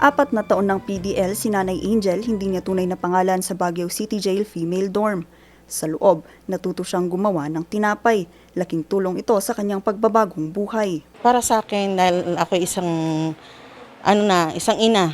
Apat na taon ng PDL si Nanay Angel hindi niya tunay na pangalan sa Baguio City Jail female dorm. Sa loob, natuto siyang gumawa ng tinapay. Laking tulong ito sa kanyang pagbabagong buhay. Para sa akin, dahil ako isang, ano na, isang ina.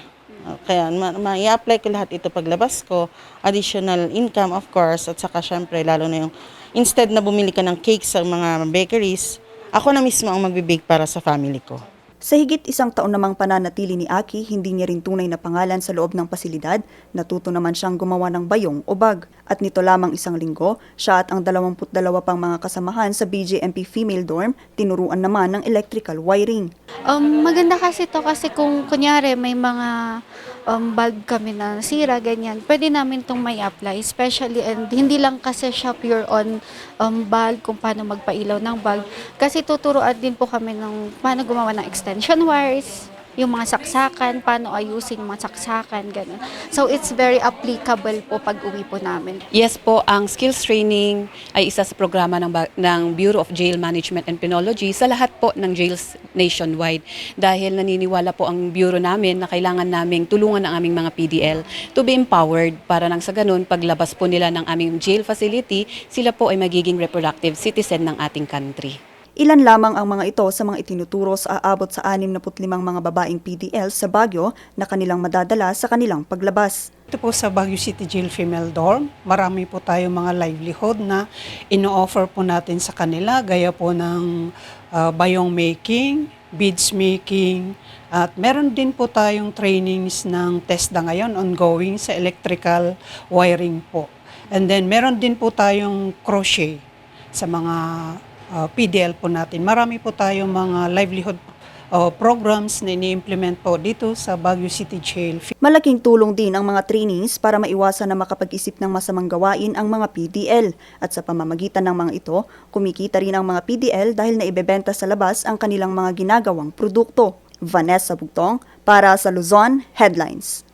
Kaya ma- ma- i-apply ko lahat ito paglabas ko. Additional income, of course. At saka syempre, lalo na yung, instead na bumili ka ng cake sa mga bakeries, ako na mismo ang magbibake para sa family ko. Sa higit isang taon namang pananatili ni Aki, hindi niya rin tunay na pangalan sa loob ng pasilidad, natuto naman siyang gumawa ng bayong o bag. At nito lamang isang linggo, siya at ang 22 pang mga kasamahan sa BJMP female dorm, tinuruan naman ng electrical wiring. Um, maganda kasi to kasi kung kunyari may mga um, bulb kami na nasira, ganyan, pwede namin itong may apply. Especially, and hindi lang kasi siya pure on um, bulb, kung paano magpailaw ng bulb. Kasi tuturuan din po kami ng paano gumawa ng extension wires, yung mga saksakan, paano ayusin yung mga saksakan, ganun. So, it's very applicable po pag uwi po namin. Yes po, ang skills training ay isa sa programa ng, ng Bureau of Jail Management and Penology sa lahat po ng jails nationwide. Dahil naniniwala po ang bureau namin na kailangan naming tulungan ang aming mga PDL to be empowered para nang sa ganun, paglabas po nila ng aming jail facility, sila po ay magiging reproductive citizen ng ating country. Ilan lamang ang mga ito sa mga itinuturo sa aabot sa 65 mga babaeng PDL sa Baguio na kanilang madadala sa kanilang paglabas. Ito po sa Baguio City Jail Female Dorm, marami po tayong mga livelihood na ino-offer po natin sa kanila, gaya po ng uh, bayong making, beads making, at meron din po tayong trainings ng TESDA ngayon ongoing sa electrical wiring po. And then meron din po tayong crochet sa mga uh, PDL po natin. Marami po tayong mga livelihood uh, programs na ini-implement po dito sa Baguio City Jail Malaking tulong din ang mga trainings para maiwasan na makapag-isip ng masamang gawain ang mga PDL. At sa pamamagitan ng mga ito, kumikita rin ang mga PDL dahil naibebenta sa labas ang kanilang mga ginagawang produkto. Vanessa Bugtong para sa Luzon Headlines.